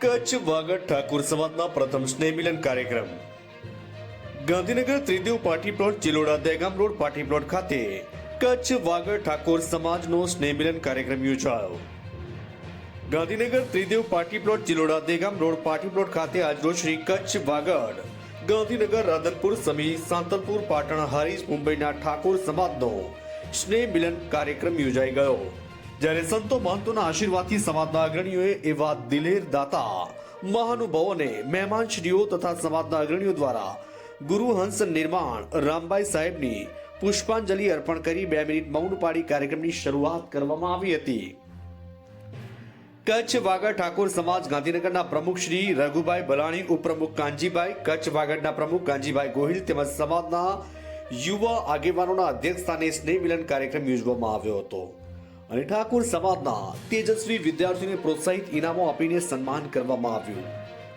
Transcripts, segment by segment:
કચ્છ વાગડ ઠાકુર સમાજના પ્રથમ સ્નેહ મિલન કાર્યક્રમ. Gandhinagar Tridev party plot, Chiloda Dehgam road party plot ખાતે કચ્છ વાગડ ઠાકોર સમાજનો સ્નેહ મિલન કાર્યક્રમ યોજાયો. Gandhinagar Tridev party plot, Chiloda Dehgam road party plot ખાતે આજરોજ શ્રી કચ્છ વાગડ ગાંધીનગર રાધનપુર સમી સાંતલપુર પાટણ હરીશ મુંબઈના ઠાકોર સમાજનો સ્નેહ મિલન કાર્યક્રમ યોજાઈ ગયો. જ્યારે સંતો મહંતોના આશીર્વાદથી સમાજના અગ્રણીઓએ એવા દિલેર દાતા, મહાનુભાવોને મહેમાનશ્રીઓ તથા સમાજના અગ્રણીઓ દ્વારા ગુરુહંસ નિર્માણ રામબાઈ સાહેબની પુષ્પાંજલિ અર્પણ કરી બે મિનિટ મૌન પાડી કાર્યક્રમની શરૂઆત કરવામાં આવી હતી. કચ્છ વાગડ ઠાકોર સમાજ ગાંધીનગરના પ્રમુખ શ્રી રઘુભાઈ બલાણી ઉપપ્રમુખ કાંજીભાઈ કચ્છ વાગડના પ્રમુખ કાંજીભાઈ ગોહિલ તેમજ સમાજના યુવા આગેવાનોના અધ્યક્ષ સ્થાને સ્નેહ મિલન કાર્યક્રમ યોજવામાં આવ્યો હતો. અને ઠાકોર સમાજના તેજસ્વી વિદ્યાર્થીઓને પ્રોત્સાહિત ઇનામો આપીને સન્માન કરવામાં આવ્યું.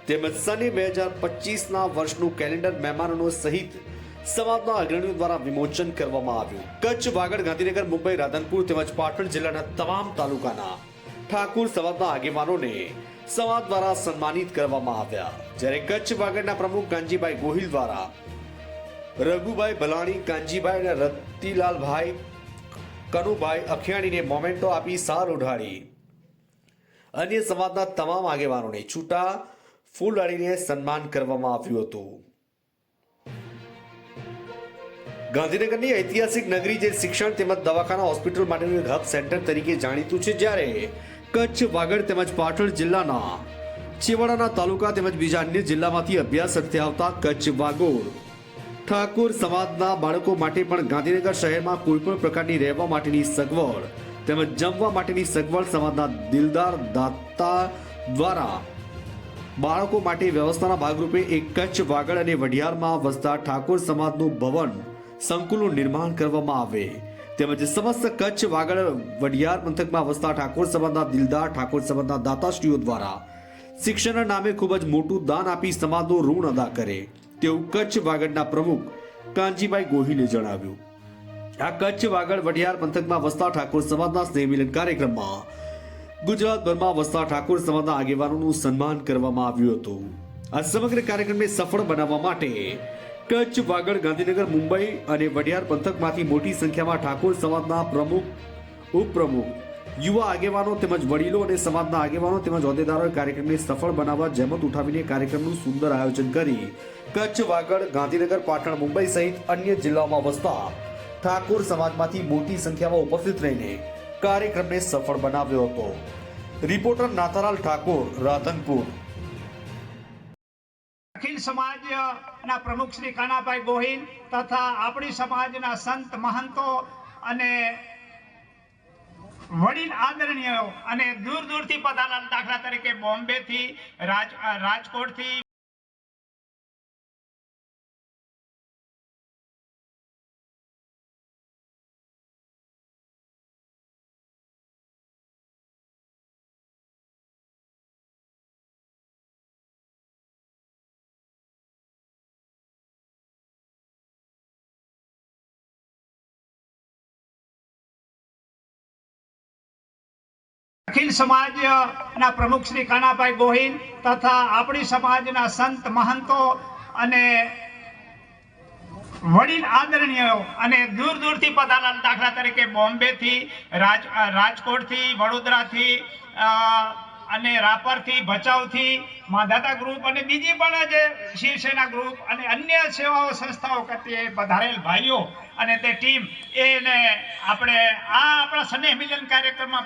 તેમજ સને બે હજાર પચીસના વર્ષનું કેલેન્ડર મહેમાનો સહિત સમાજના અગ્રણીઓ દ્વારા વિમોચન કરવામાં આવ્યું. કચ્છ, વાગડ, ગાંધીનગર, મુંબઈ, રાધનપુર તેમજ પાટણ જિલ્લાના તમામ તાલુકાના ઠાકુર સમાજના આગેવાનોને સમાજ દ્વારા સન્માનિત કરવામાં આવ્યા. જ્યારે કચ્છ, વાગડના પ્રમુખ કાંજીભાઈ ગોહિલ દ્વારા રઘુભાઈ ભલાણી કાંજીભાઈ અને રતિલાલભાઈ કનુભાઈ અખિયાણીને મોમેન્ટો આપી સાર ઉઢાડી. અન્ય સમાજના તમામ આગેવાનોને છૂટા ફૂલ અડીને સન્માન કરવામાં આવ્યું હતું. ગાંધીનગરની ઐતિહાસિક નગરી જે શિક્ષણ તેમજ દવાખાના હોસ્પિટલ માટેનું હબ સેન્ટર તરીકે જાણીતું છે, જ્યારે કચ્છ, વાગડ તેમજ પાટણ જિલ્લાના છેવાડાના તાલુકા તેમજ બીજા અન્ય જિલ્લામાંથી અભ્યાસ અર્થે આવતા કચ્છ વાગોડ ઠાકોર સમાજના બાળકો માટે પણ ગાંધીનગર શહેરમાં કોઈ પણ પ્રકારની રહેવા માટેની સગવડ તેમજ જમવા માટેની સગવડ સમાજના દિલદાર દાતા દ્વારા બાળકો માટે વ્યવસ્થાના ભાગરૂપે એક કચ્છ વાગડ અને વઢિયારમાં વસતા ઠાકોર સમાજનું ભવન સંકુલનું નિર્માણ કરવામાં આવે. તેમજ સમસ્ત કચ્છ વાગડ વઢિયાર પંથકમાં વસતા ઠાકોર સમાજના દિલદાર ઠાકોર સમાજના દાતાશ્રીઓ દ્વારા શિક્ષણના નામે ખૂબ જ મોટું દાન આપી સમાજનું ઋણ અદા કરે. તેવું કચ્છ વાગડના પ્રમુખ કાંજીભાઈ ગોહિલે જણાવ્યું. આ કચ્છ વાગડ વઢિયાર પંથકમાં વસતા ઠાકોર સમાજના સ્નેહ મિલન કાર્યક્રમમાં ગુજરાતભરમાં વસતા ઠાકોર સમાજના આગેવાનોનું સન્માન કરવામાં આવ્યું હતું. આ સમગ્ર કાર્યક્રમને સફળ બનાવવા માટે કચ્છ વાગડ ગાંધીનગર મુંબઈ અને વડિયાર પંથકમાંથી મોટી સંખ્યામાં ઠાકોર સમાજના પ્રમુખ, ઉપપ્રમુખ યુવા આગેવાનો તેમજ વડીલો અને સમાજના આગેવાનો તેમજ હોદ્દેદારોએ કાર્યક્રમને સફળ બનાવવા જહેમત ઉઠાવીને કાર્યક્રમનું સુંદર આયોજન કરી. કચ્છ, વાગડ, ગાંધીનગર, પાટણ, મુંબઈ સહિત અન્ય જિલ્લાઓમાં વસતા ઠાકોર સમાજમાંથી મોટી સંખ્યામાં ઉપસ્થિત રહીને કાર્યક્રમને સફળ બનાવ્યો હતો. રિપોર્ટર નાથાલાલ ઠાકોર, રાધનપુર. અખિલ સમાજના પ્રમુખ શ્રી કાનાભાઈ ગોહિલ તથા આપણી સમાજના સંત મહંતો અને વડીલ આદરણીય અને દૂર દૂરથી પધારેલા દાખલા તરીકે બોમ્બેથી રાજ રાજકોટથી અખિલ સમાજના પ્રમુખ શ્રી કાનાભાઈ ગોહિલ તથા આપણી સમાજના સંત મહંતો અને વડીલ આદરણીય અને દૂર દૂરથી પધારેલા દાખલા તરીકે બોમ્બેથી રાજ રાજકોટથી, વડોદરાથી અને રાપરથી, ભચાઉથી, માધાતા ગ્રુપ અને બીજી પણ જે શિવસેના ગ્રુપ અને અન્ય સેવાઓ સંસ્થાઓ પ્રત્યે પધારેલ ભાઈઓ અને તે ટીમ, એને આપણે, આ આપણા સ્નેહ મિલન કાર્યક્રમમાં